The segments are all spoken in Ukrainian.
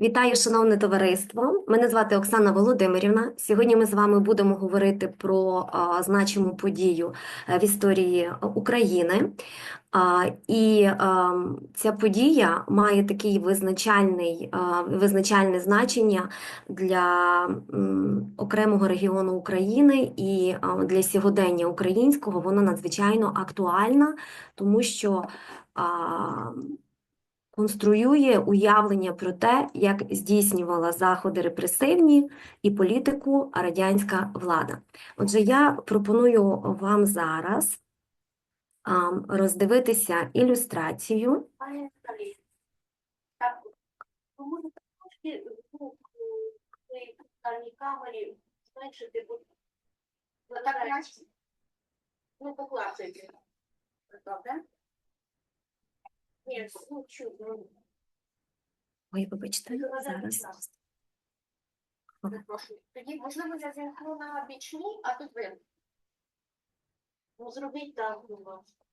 Вітаю, шановне товариство. Мене звати Оксана Володимирівна. Сьогодні ми з вами будемо говорити про значиму подію е, в історії України. І ця подія має такий визначальний, визначальне значення для окремого регіону України і для сьогодення українського. Воно надзвичайно актуальна, тому що конструює уявлення про те, як здійснювала заходи репресивні і політику радянська влада. Отже, я пропоную вам зараз роздивитися ілюстрацію. Можете трошки звук своїй даній камері зменшити, бо так. Ну, поклацайте. Добре? Ой, вибачте, зараз. Тоді, можливо, я зімкну на бічні, а тут ви. Ну, зробіть так, будь ласка.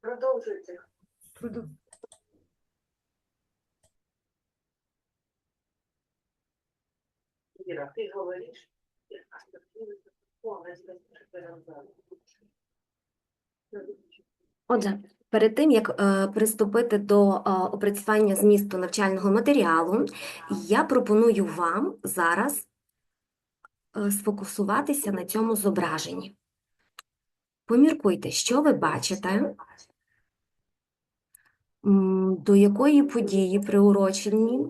Продовжуйте. Іра, ти говориш. Отже, перед тим як е, приступити до е, опрацювання змісту навчального матеріалу, я пропоную вам зараз е, сфокусуватися на цьому зображенні. Поміркуйте, що ви бачите, до якої події приурочені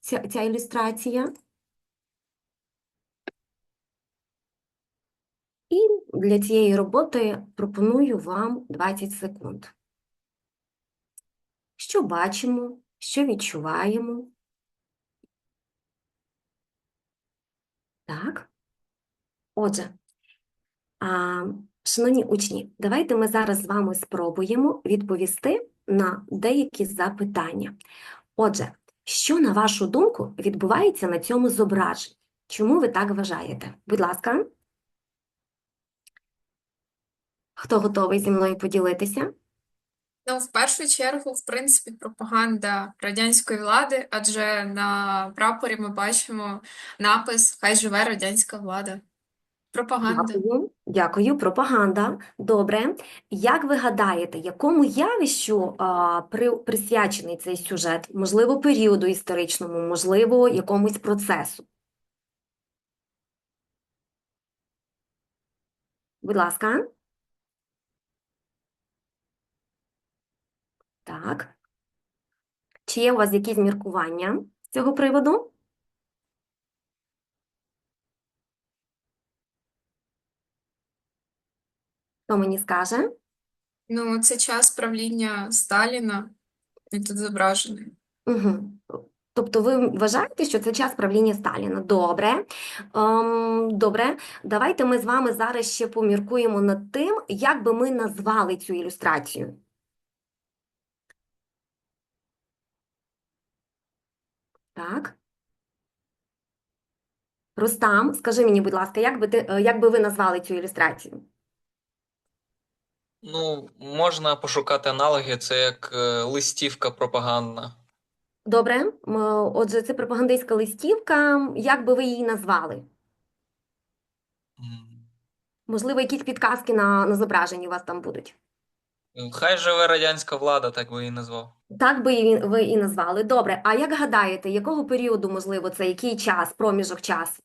ця, ця ілюстрація. І для цієї роботи пропоную вам 20 секунд. Що бачимо, що відчуваємо? Так. Отже, а, шановні учні, давайте ми зараз з вами спробуємо відповісти на деякі запитання. Отже, що, на вашу думку, відбувається на цьому зображенні? Чому ви так вважаєте? Будь ласка. Хто готовий зі мною поділитися? Ну, в першу чергу, в принципі, пропаганда радянської влади, адже на прапорі ми бачимо напис Хай живе радянська влада. Пропаганда. Дякую, дякую, пропаганда. Добре. Як ви гадаєте, якому явищу а, при, присвячений цей сюжет? Можливо, періоду історичному, можливо, якомусь процесу? Будь ласка. Так. Чи є у вас якісь міркування з цього приводу? Хто мені скаже? Ну, це час правління Сталіна, він тут зображений. Угу. Тобто ви вважаєте, що це час правління Сталіна? Добре. Ем, добре. Давайте ми з вами зараз ще поміркуємо над тим, як би ми назвали цю ілюстрацію. Так. Рустам, скажи мені, будь ласка, як би ти, е, як би ви назвали цю ілюстрацію? Ну, можна пошукати аналоги, це як е, листівка пропагандна. Добре. М, Отже, це пропагандистська листівка. Як би ви її назвали? М. Можливо, якісь підказки на, на зображенні у вас там будуть. Хай живе радянська влада, так би її назвав. Так би ви і назвали. Добре. А як гадаєте, якого періоду, можливо, це який час, проміжок часу?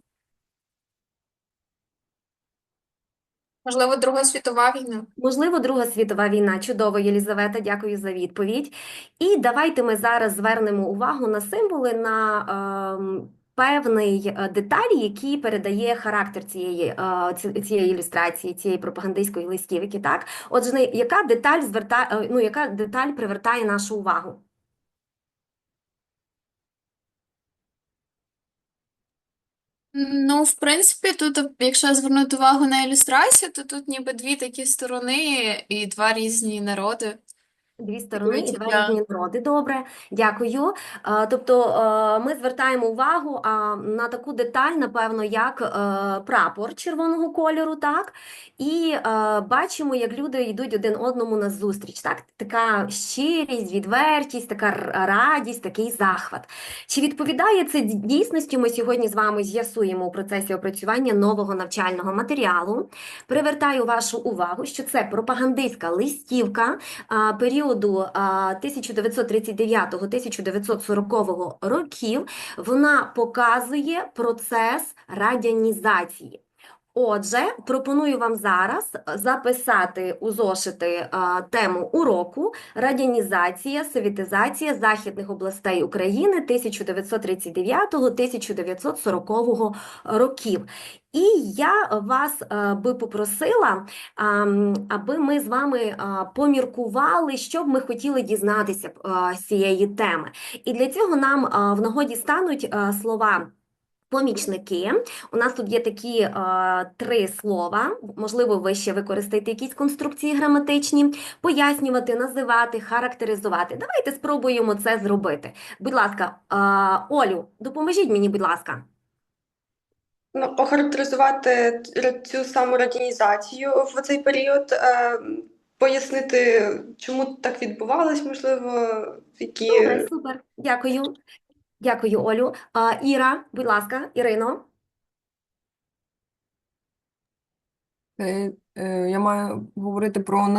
Можливо, Друга світова війна. Можливо, Друга світова війна. Чудово, Єлізавета, дякую за відповідь. І давайте ми зараз звернемо увагу на символи, на ем, певний е, деталі, які передає характер цієї, е, цієї ілюстрації, цієї пропагандистської листівки. Так, отже, яка деталь звертає, е, ну, яка деталь привертає нашу увагу? Ну, в принципі, тут, якщо звернути увагу на ілюстрацію, то тут ніби дві такі сторони і два різні народи. Дві сторони і Дякую, два різні народи. Добре, дякую. Е, Тобто е, ми звертаємо увагу на таку деталь, напевно, як е, прапор червоного кольору, так? І бачимо, як люди йдуть один одному на зустріч. Так? Така щирість, відвертість, така радість, такий захват. Чи відповідає це дійсності? Ми сьогодні з вами з'ясуємо у процесі опрацювання нового навчального матеріалу. Привертаю вашу увагу, що це пропагандистська листівка а, періоду а, 1939-1940 років, вона показує процес радянізації. Отже, пропоную вам зараз записати у зошити а, тему уроку «Радянізація, совєтизація західних областей України 1939-1940 років». І я вас е, би попросила, аби ми з вами а, поміркували, що б ми хотіли дізнатися з цієї теми. І для цього нам в нагоді стануть слова помічники. У нас тут є такі а, три слова. Можливо, ви ще використаєте якісь конструкції граматичні, пояснювати, називати, характеризувати. Давайте спробуємо це зробити. Будь ласка, а, Олю, допоможіть мені, будь ласка. Ну, охарактеризувати цю саму радянізацію в цей період, е, пояснити, чому так відбувалось, можливо, які Добре, супер. Дякую. Дякую, Олю. А, Іра, будь ласка, Ірино. Е, е, Я маю говорити про Ви,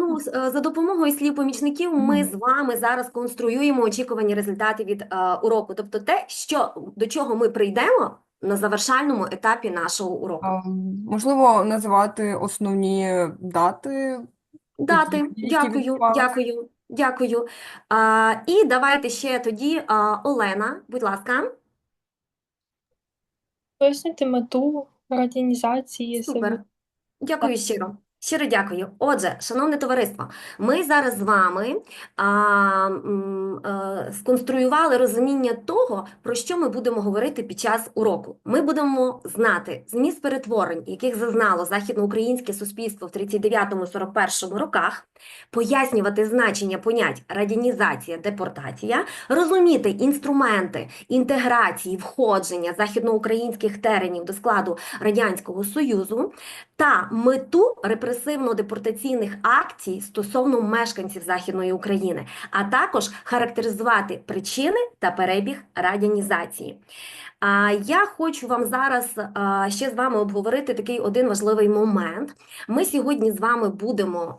ну, з- е, за допомогою слів помічників ми з вами зараз конструюємо очікувані результати від е, уроку. Тобто те, що, до чого ми прийдемо на завершальному етапі нашого уроку. А, Можливо, називати основні дати. Дати. які Дякую, відбувалися. дякую, дякую. А, і давайте ще тоді а, Олена, будь ласка. Пояснити мету організації. Супер. Дякую щиро. Щиро дякую. Отже, шановне товариство, ми зараз з вами а, м, е, сконструювали розуміння того, про що ми будемо говорити під час уроку. Ми будемо знати зміст перетворень, яких зазнало західноукраїнське суспільство в 39-41 роках, пояснювати значення понять радянізація, депортація, розуміти інструменти інтеграції, входження західноукраїнських теренів до складу Радянського Союзу та мету репресивно-депортаційних акцій стосовно мешканців Західної України, а також характеризувати причини та перебіг радянізації. А я хочу вам зараз ще з вами обговорити такий один важливий момент. Ми сьогодні з вами будемо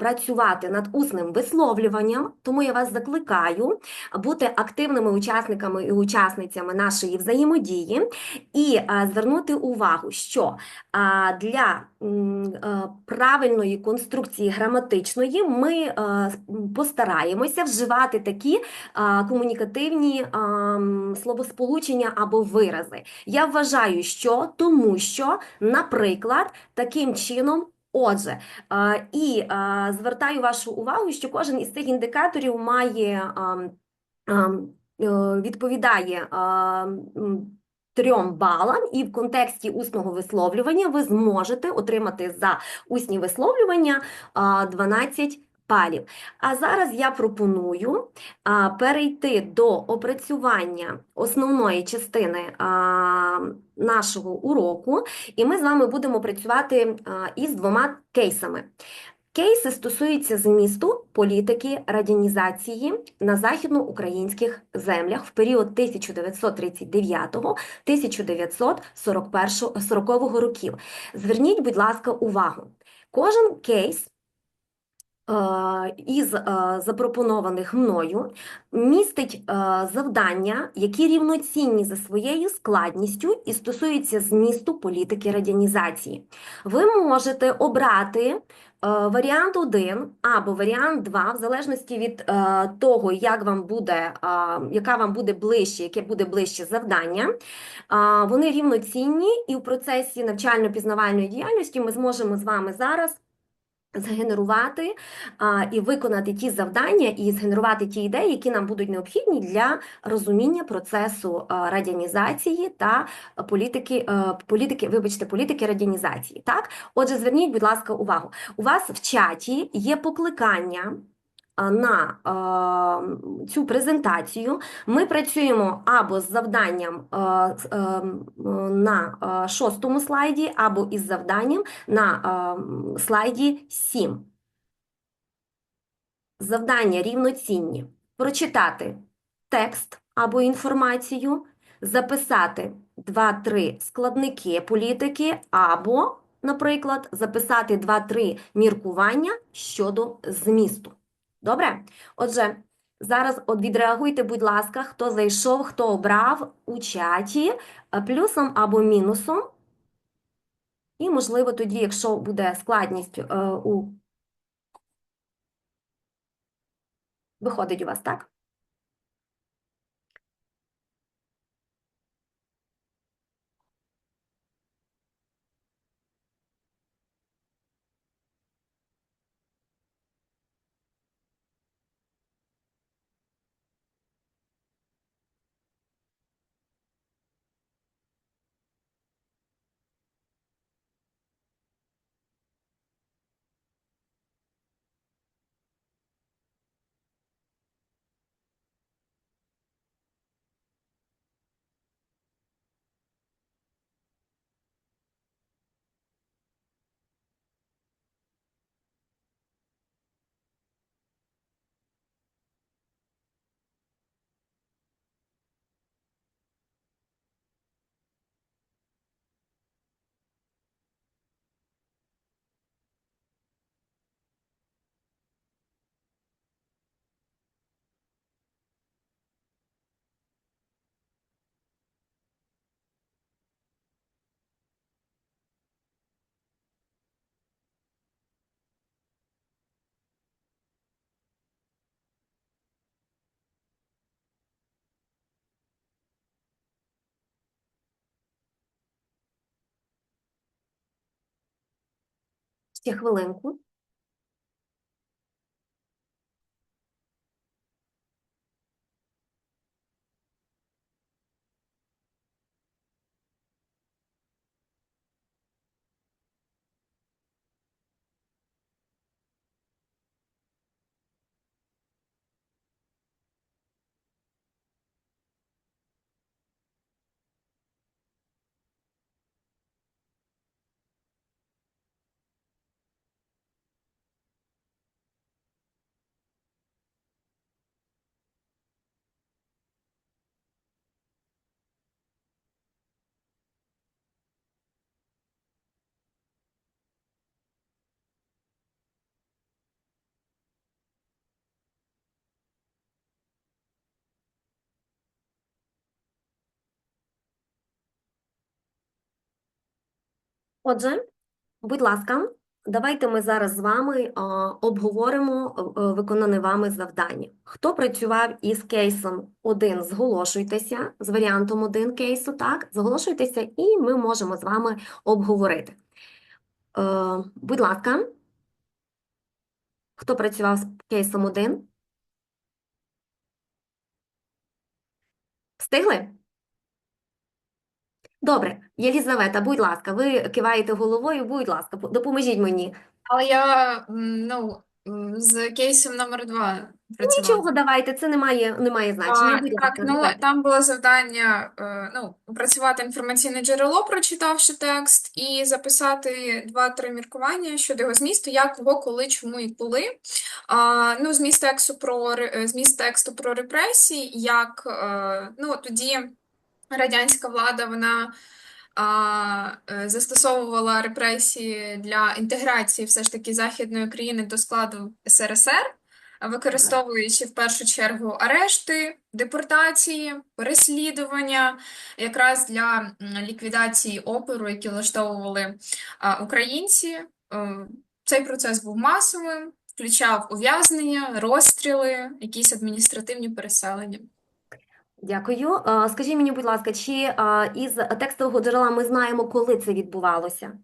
працювати над усним висловлюванням, тому я вас закликаю бути активними учасниками і учасницями нашої взаємодії і звернути увагу, що для правильної конструкції граматичної ми постараємося вживати такі комунікативні словосполучення або вирази. Я вважаю, що тому що, наприклад, таким чином. Отже, і звертаю вашу увагу, що кожен із цих індикаторів має е, відповідає трьом балам, і в контексті усного висловлювання ви зможете отримати за усні висловлювання 12 балів. А зараз я пропоную а, перейти до опрацювання основної частини а, нашого уроку, і ми з вами будемо працювати а, із двома кейсами. Кейси стосуються змісту політики радянізації на західноукраїнських землях в період 1939-1940 років. Зверніть, будь ласка, увагу. Кожен кейс із е, запропонованих мною містить е, завдання, які рівноцінні за своєю складністю і стосуються змісту політики радянізації. Ви можете обрати е, варіант 1 або варіант 2, в залежності від е, того, як вам буде, е, яка вам буде ближче, яке буде ближче завдання. Вони рівноцінні, і в процесі навчально-пізнавальної діяльності ми зможемо з вами зараз згенерувати а, і виконати ті завдання, і згенерувати ті ідеї, які нам будуть необхідні для розуміння процесу а, радянізації та політики, а, політики, вибачте, політики радянізації. Так? Отже, зверніть, будь ласка, увагу. У вас в чаті є покликання на а, цю презентацію, ми працюємо або з завданням а, м, на шостому слайді, або із завданням на м, слайді 7. Завдання рівноцінні. Прочитати текст або інформацію, записати 2-3 складники політики, або, наприклад, записати 2-3 міркування щодо змісту. Добре? Отже, зараз от відреагуйте, будь ласка, хто зайшов, хто обрав у чаті е, плюсом або мінусом. І, можливо, тоді, якщо буде складність е, у Виходить у вас, так? Хвилинку. Отже, будь ласка, давайте ми зараз з вами обговоримо е, виконане вами завдання. Хто працював із кейсом 1, зголошуйтеся, з варіантом 1 кейсу, так, зголошуйтеся, і ми можемо з вами обговорити. Е, будь ласка, хто працював з кейсом 1? Встигли? Добре, Єлізавета, будь ласка, ви киваєте головою, будь ласка, допоможіть мені. Але я ну, з кейсом номер два працювала. Нічого, давайте, це не має, не має значення. А, Будь так, ласка, ну давайте. там було завдання е, ну, опрацювати інформаційне джерело, прочитавши текст, і записати два-три міркування щодо його змісту, як, кого, коли, чому і коли. А, ну, зміст тексту про зміст тексту про репресії, як е, ну, тоді радянська влада вона а, е, застосовувала репресії для інтеграції все ж таки Західної України до складу СРСР використовуючи в першу чергу арешти, депортації, переслідування, якраз для ліквідації опору, які влаштовували українці. Е, Цей процес був масовим, включав ув'язнення, розстріли, якісь адміністративні переселення. Дякую. А, Скажіть мені, будь ласка, чи із текстового джерела ми знаємо, коли це відбувалося?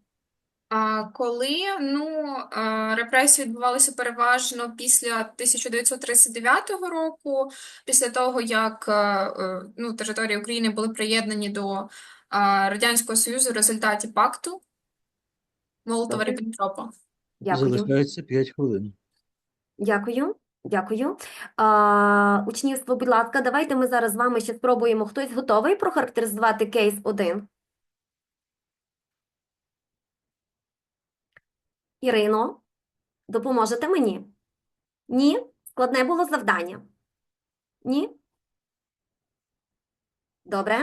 А коли ну, е, репресії відбувалися переважно після 1939 року, після того, як е, е, ну, території України були приєднані до е, Радянського Союзу в результаті пакту Молотова-Ріббентропа. Дякую. Залишається 5 хвилин. Дякую. Дякую. А, учнівство, будь ласка, давайте ми зараз з вами ще спробуємо. Хтось готовий прохарактеризувати кейс 1? Ірино, допоможете мені? Ні? Складне було завдання? Ні? Добре,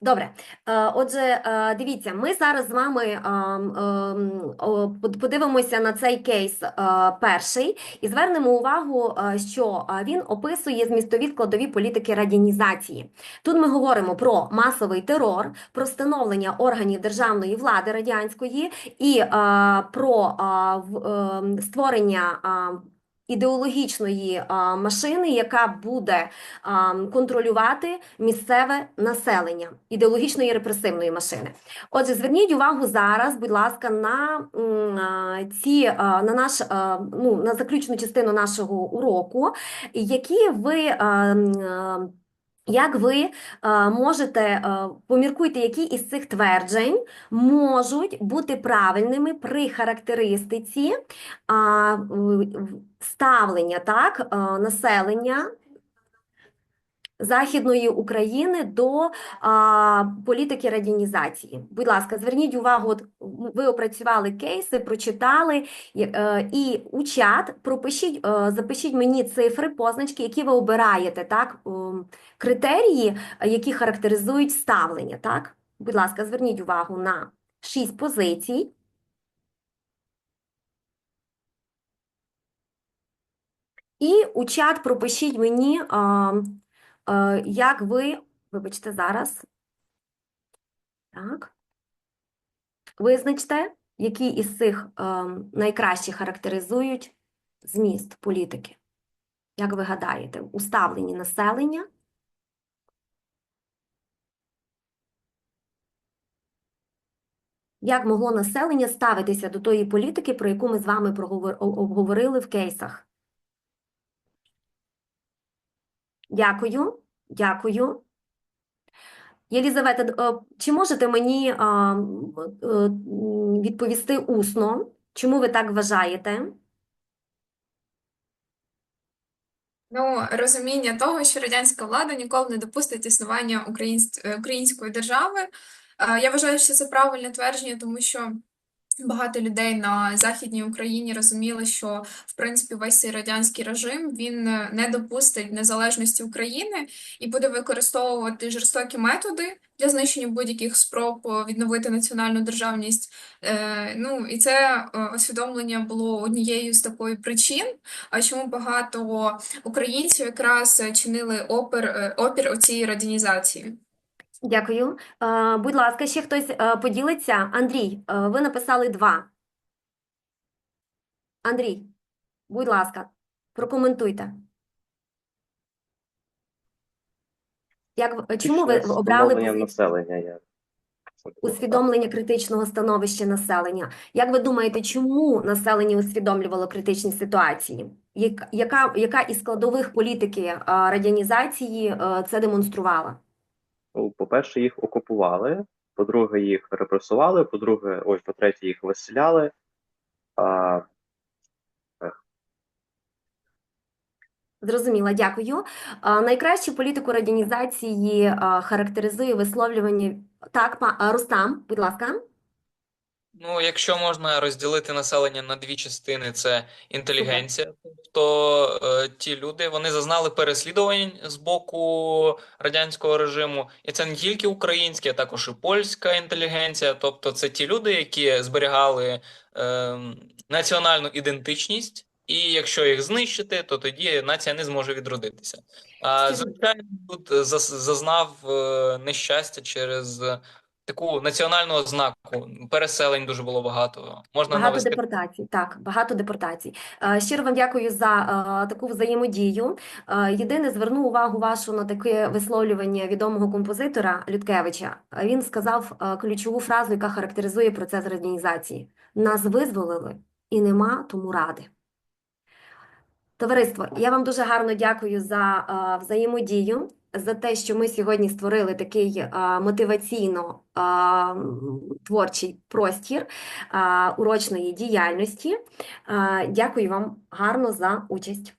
добре. Е, Отже, е, дивіться, ми зараз з вами ам, ем, под- подивимося на цей кейс е, перший і звернемо увагу, що він описує змістові складові політики радянізації. Тут ми говоримо про масовий терор, про встановлення органів державної влади радянської і про ем, створення ідеологічної машини, яка буде контролювати місцеве населення, ідеологічної репресивної машини. Отже, зверніть увагу зараз, будь ласка, на ці на наш ну, на заключну частину нашого уроку, які ви. Як ви можете поміркуйте, які із цих тверджень можуть бути правильними при характеристиці ставлення так, населення Західної України до політики радянізації. Будь ласка, зверніть увагу, от ви опрацювали кейси, прочитали, і, е, у чат пропишіть, е, запишіть мені цифри, позначки, які ви обираєте, так, критерії, е, які характеризують ставлення, так? Будь ласка, зверніть увагу на шість позицій. І у чат пропишіть мені, а, а, як ви, вибачте, зараз. Так. Визначте, які із цих ем, найкраще характеризують зміст політики. Як ви гадаєте, у ставленні населення? Як могло населення ставитися до тої політики, про яку ми з вами обговорили в кейсах? Дякую, дякую. Єлізавета, е, чи можете мені е, м, відповісти усно? Чому ви так вважаєте? Ну, розуміння того, що радянська влада ніколи не допустить існування українсь- е, української держави. Е, Я вважаю, що це правильне твердження, тому що багато людей на Західній Україні розуміли, що в принципі весь цей радянський режим він е, не допустить незалежності України і буде використовувати жорстокі методи для знищення будь-яких спроб е, відновити національну державність. Е, Ну і це е, усвідомлення було однією з такої причин, а чому багато українців якраз чинили опір, опір оцій радянізації. Дякую. Е, Будь ласка, ще хтось е, поділиться? Андрій, е, ви написали два. Андрій, будь ласка, прокоментуйте. Як, чому ви обрали позицію? населення. Я... Усвідомлення критичного становища населення. Як ви думаєте, чому населення усвідомлювало критичні ситуації? Яка, яка із складових політики радянізації це демонструвала? По-перше, їх окупували, по-друге, їх репресували, по-друге, ой, по-третє, їх виселяли. А, Зрозуміла, дякую. А, Найкращу політику радянізації а, характеризує висловлювання. Так, па- Рустам, будь ласка. Ну, якщо можна розділити населення на дві частини, це інтелігенція, тобто е, ті люди, вони зазнали переслідувань з боку радянського режиму, і це не тільки українська, а також і польська інтелігенція, тобто це ті люди, які зберігали е, національну ідентичність, і якщо їх знищити, то тоді нація не зможе відродитися. А звичайно, тут зазнав е, нещастя через таку національну ознаку. Переселень дуже було багато. Можна Багато навести депортацій, так, багато депортацій. Е, Щиро вам дякую за е, таку взаємодію. Е, Єдине, зверну увагу вашу на таке висловлювання відомого композитора Людкевича. Він сказав ключову фразу, яка характеризує процес радянізації. Нас визволили і нема тому ради. Товариство, я вам дуже гарно дякую за взаємодію, за те, що ми сьогодні створили такий е, мотиваційно а, творчий простір а, урочної діяльності. А, Дякую вам гарно за участь.